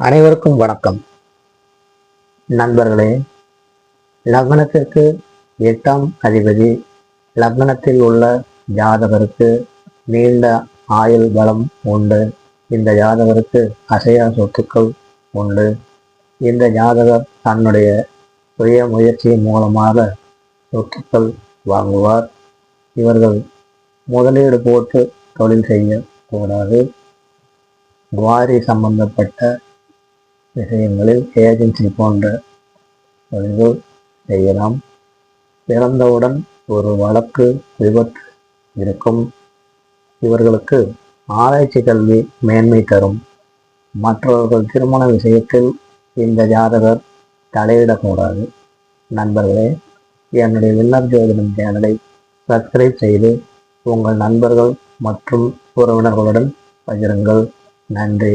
அனைவருக்கும் வணக்கம். நண்பர்களே லக்னத்திற்கு எட்டாம் அதிபதி லக்னத்தில் உள்ள ஜாதகருக்கு நீண்ட ஆயுள் பலம் உண்டு. இந்த ஜாதகருக்கு அசையா சொத்துக்கள் உண்டு. இந்த ஜாதகர் தன்னுடைய சுய முயற்சியின் மூலமாக சொத்துக்கள் வாங்குவார். இவர்கள் முதலீடு போட்டு தொழில் செய்யக்கூடாது. குவாரி சம்பந்தப்பட்ட விஷயங்களில் ஏஜென்சி போன்ற தொழில்கள் செய்யலாம். பிறந்தவுடன் ஒரு வழக்கு விபத்து இருக்கும். இவர்களுக்கு ஆராய்ச்சி கல்வி மேன்மை தரும். மற்றவர்கள் திருமண விஷயத்தில் இந்த ஜாதகர் தலையிடக்கூடாது. நண்பர்களே என்னுடைய வில்லர் ஜோதிடம் சேனலை சப்ஸ்கிரைப் செய்து உங்கள் நண்பர்கள் மற்றும் உறவினர்களுடன் பகிருங்கள். நன்றி.